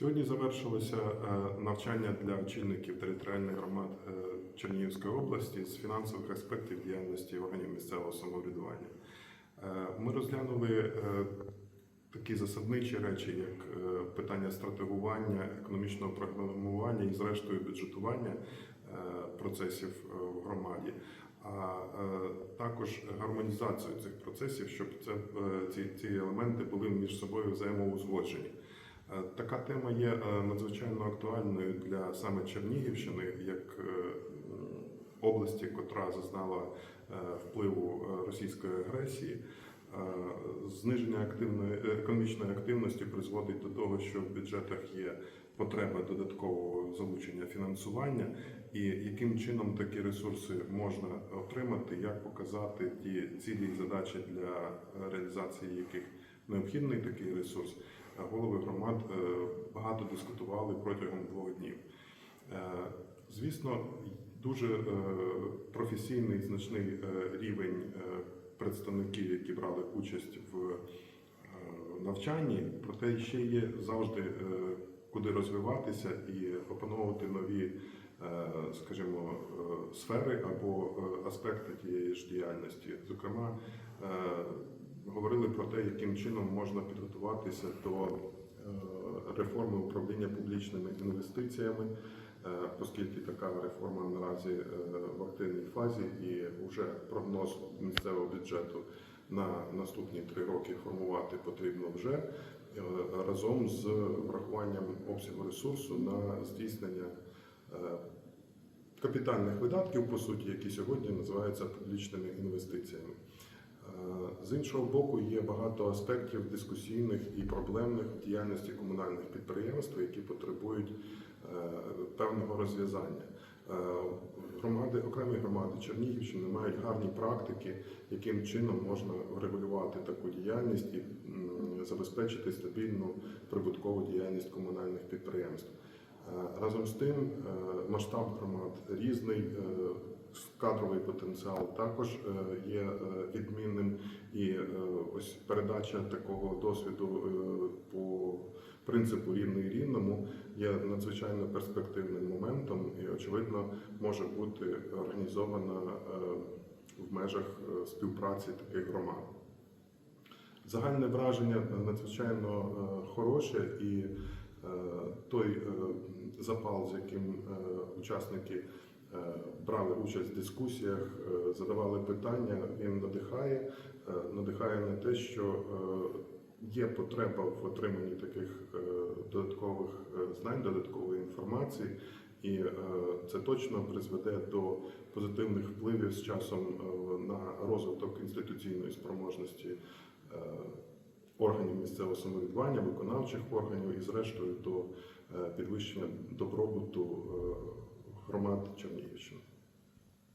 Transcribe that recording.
Сьогодні завершилося е, навчання для очільників територіальних громад е, Чернігівської області з фінансових аспектів діяльності органів місцевого самоврядування. Е, Ми розглянули такі засадничі речі, як питання стратегування, економічного програмування і, зрештою, бюджетування процесів в громаді, а також гармонізацію цих процесів, щоб це, ці, ці елементи були між собою взаємоузгоджені. Е, Така тема є е, надзвичайно актуальною для саме Чернігівщини, як е, області, котра зазнала впливу російської агресії. Зниження активної економічної активності призводить до того, що в бюджетах є потреба додаткового залучення фінансування, і яким чином такі ресурси можна отримати, як показати ті цілі і задачі для реалізації яких необхідний такий ресурс. Голови громад е, багато дискутували протягом двох днів. Е, Звісно, дуже е, професійний значний рівень представників, які брали участь в навчанні, проте ще є завжди куди розвиватися і опановувати нові, скажімо, сфери або аспекти тієї ж діяльності. Зокрема, говорили про те, яким чином можна підготуватися до е, реформи управління публічними інвестиціями, е, оскільки така реформа наразі е, в активній фазі і вже прогноз місцевого бюджету на наступні три роки формувати потрібно вже разом з врахуванням обсягу ресурсу на здійснення капітальних видатків, по суті, які сьогодні називаються публічними інвестиціями. Е, З іншого боку, є багато аспектів дискусійних і проблемних в діяльності комунальних підприємств, які потребують е, певного розв'язання. Е, Громади, окремі громади Чернігівщини мають гарні практики, яким чином можна врегулювати таку діяльність і забезпечити стабільну прибуткову діяльність комунальних підприємств. Е, Разом з тим, е, масштаб громад різний, е, кадровий потенціал також є відмінним, і ось передача такого досвіду по принципу рівний рівному є надзвичайно перспективним моментом і, очевидно, може бути організована в межах співпраці таких громад. Загальне враження надзвичайно хороше, і той е, запал, з яким е, учасники е, брали участь в дискусіях, е, задавали питання, він надихає, е, надихає на те, що е, є потреба в отриманні таких е, додаткових е, знань, додаткової інформації. І е, це точно призведе до позитивних впливів з часом е, на розвиток інституційної спроможності е, органів місцевого самоврядування, виконавчих органів і, зрештою, до е, підвищення добробуту е, громад Чернігівщини.